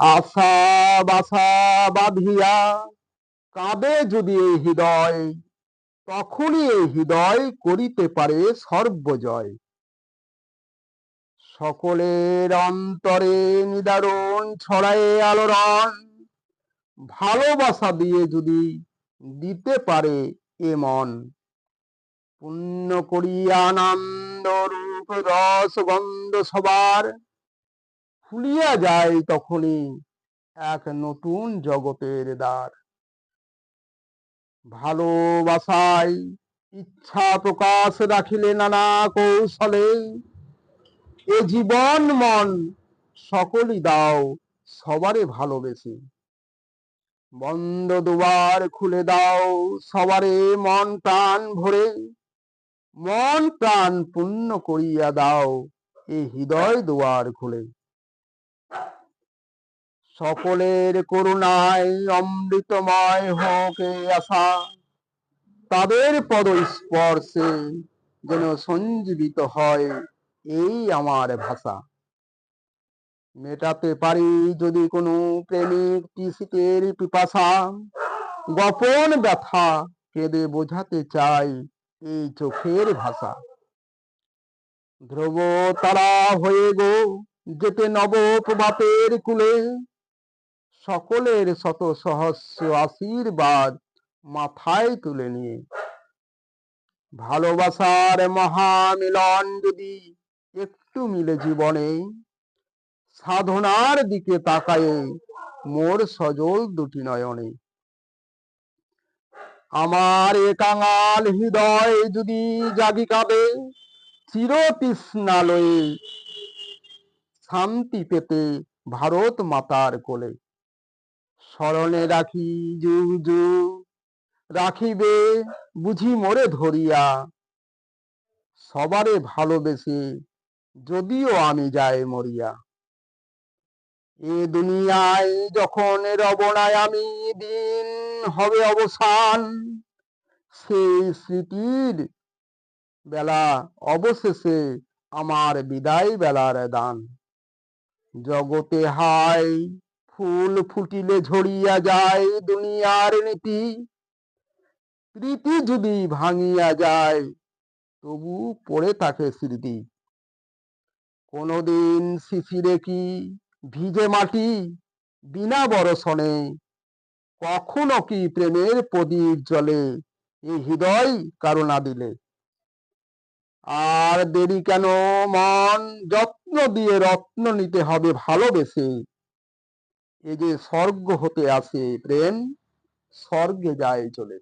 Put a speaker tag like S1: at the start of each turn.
S1: আশা বাসা বাঁধিয়া কাঁদে যদি এই হৃদয়, তখনই এই হৃদয় করিতে পারে সর্বজয়। সকলের অন্তরে নিদারুণ ছড়ায় আলোড়ন, ভালোবাসা দিয়ে যদি দিতে পারে এ মন, পুণ্য করিয়া আনন্দ রূপ রস গন্ধ সবার খুলিয়া যায় তখনই এক নতুন জগতের দ্বার। ভালোবাসায় ইচ্ছা প্রকাশ রাখিলে নানা কৌশলে এ জীবন মন সকলই দাও সবারে ভালোবেসে। বন্ধ দুয়ার খুলে দাও সবারে মন প্রাণ ভরে, মন প্রাণ পূর্ণ করিয়া দাও এই হৃদয় দুয়ার খুলে। সকলের করুণায় অমৃতময় হোক আশা। তাদের পদ স্পর্শে যেন সঞ্জীবিত হয় এই আমার ভাষা। মেটাতে পারি যদি কোনো প্রেমিক টিসিটের পিপাসা, গোপন ব্যথা কেঁদে বোঝাতে চাই এই চোখের ভাষা। ধ্রুব তারা হয়ে গো, যেতে নব প্রভাতের কুলে সকলের শত সহস্র আশীর্বাদ মাথায় তুলে নিয়ে। ভালোবাসার মহামিলন যদি একটু মিলে জীবনে, সাধনার দিকে তাকায়ে মোর সজল দুটি নয়নে। আমার একাঙাল হৃদয় যদি জাগি কাঁদে, চির তৃষ্ণালয়ে শান্তি পেতে ভারত মাতার কোলে। স্মরণে রাখি যুগ যুগ রাখিবে বুঝি মোরে ধরিয়া। সবারে ভালোবেসে যদিও আমি যাই মরিয়া। এ দুনিয়ায় যখন রবনায় আমি দিন হবে অবসান, সেই স্মৃতির বেলা অবশেষে আমার বিদায় বেলার দান। জগতে হায় ফুল ফুটিলে ঝরিয়া যায় দুনিয়ার নীতি। প্রীতি যদি ভাঙিয়া যায়, তবু পড়ে থাকে স্মৃতি। কোনদিন শিশিরে কি ভিজে মাটি বিনা বরসনে কখনো কি প্রেমের প্রদীপ জলে এই হৃদয় কারণা দিলে? আর দেরি কেন? মন যত্ন দিয়ে রত্ন নিতে হবে ভালোবেসে। এ যে স্বর্গ হতে আসে প্রেম স্বর্গে যায় চলে।